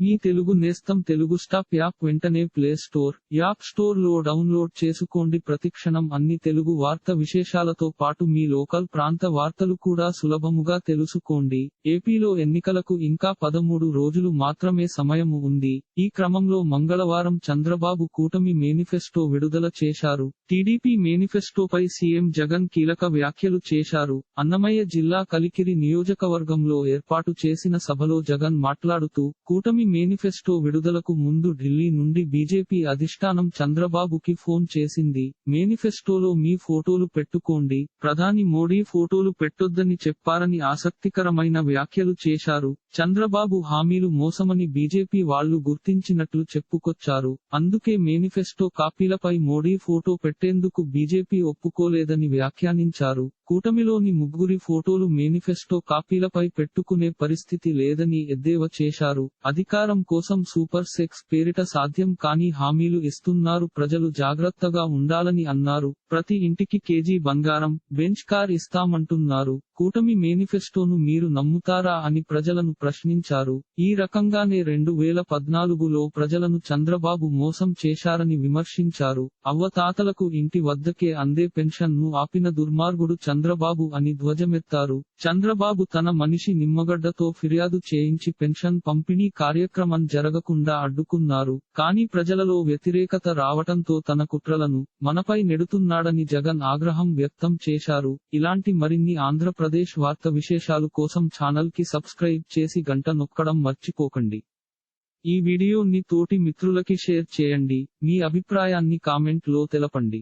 మీ తెలుగు నేస్తం Telugu stop app వెంటనే play store app స్టోర్లో డౌన్లోడ్ చేసుకోండి. ప్రతిక్షణం అన్ని తెలుగు వార్త విశేషాలతో పాటు మీ లోకల్ ప్రాంత వార్తలు కూడా సులభముగా తెలుసుకోండి. ఏపీలో ఎన్నికలకు ఇంకా పదమూడు రోజులు మాత్రమే సమయము ఉంది. ఈ క్రమంలో మంగళవారం చంద్రబాబు కూటమి మేనిఫెస్టో విడుదల చేశారు. టీడీపీ మేనిఫెస్టోపై సీఎం జగన్ కీలక వ్యాఖ్యలు చేశారు. అన్నమయ్య జిల్లా కలికిరి నియోజకవర్గంలో ఏర్పాటు చేసిన సభలో జగన్ మాట్లాడుతూ కూటమి మేనిఫెస్టో విడుదలకు ముందు ఢిల్లీ నుండి బీజేపీ అధిష్టానం చంద్రబాబుకి ఫోన్ చేసింది. మేనిఫెస్టోలో మీ ఫోటోలు పెట్టుకోండి. ప్రధాని మోడీ ఫోటోలు పెట్టొద్దని చెప్పారని ఆసక్తికరమైన వ్యాఖ్యలు చేశారు. చంద్రబాబు హామీలు మోసమని బీజేపీ వాళ్ళు గుర్తించినట్లు చెప్పుకొచ్చారు. అందుకే మేనిఫెస్టో కాపీలపై మోడీ ఫోటో పెట్టేందుకు బీజేపీ ఒప్పుకోలేదని వ్యాఖ్యానించారు. కూటమిలోని ముగ్గురి ఫోటోలు మేనిఫెస్టో కాపీలపై పెట్టుకునే పరిస్థితి లేదని ఎద్దేవా చేశారు. అధికారం కోసం సూపర్ సెక్స్ పేరిట సాధ్యం కాని హామీలు ఇస్తున్నారు. ప్రజలు జాగ్రత్తగా ఉండాలని అన్నారు. ప్రతి ఇంటికి కేజీ బంగారం బెంచ్ కార్ ఇస్తామంటున్నారు. కూటమి మేనిఫెస్టోను మీరు నమ్ముతారా అని ప్రజలను ప్రశ్నించారు. ఈ రకంగానే రెండు వేల పద్నాలుగులో ప్రజలను చంద్రబాబు మోసం చేశారని విమర్శించారు. అవ్వతాతలకు ఇంటి వద్దకే అందే పెన్షన్ను ఆపిన దుర్మార్గుడు చంద్రబాబు అని ధ్వజమెత్తారు. చంద్రబాబు తన మనిషి నిమ్మగడ్డతో ఫిర్యాదు చేయించి పెన్షన్ పంపిణీ కార్యక్రమం జరగకుండా అడ్డుకున్నారు. కానీ ప్రజలలో వ్యతిరేకత రావటంతో తన కుట్రలను మనపై నెడుతున్నాడని జగన్ ఆగ్రహం వ్యక్తం చేశారు. ఇలాంటి మరిన్ని ఆంధ్రప్రదేశ్ వార్త విశేషాలు కోసం ఛానల్కి సబ్స్క్రైబ్ చేసి గంట నొక్కడం మర్చిపోకండి. ఈ వీడియోని తోటి మిత్రులకి షేర్ చేయండి. మీ అభిప్రాయాన్ని కామెంట్లో తెలపండి.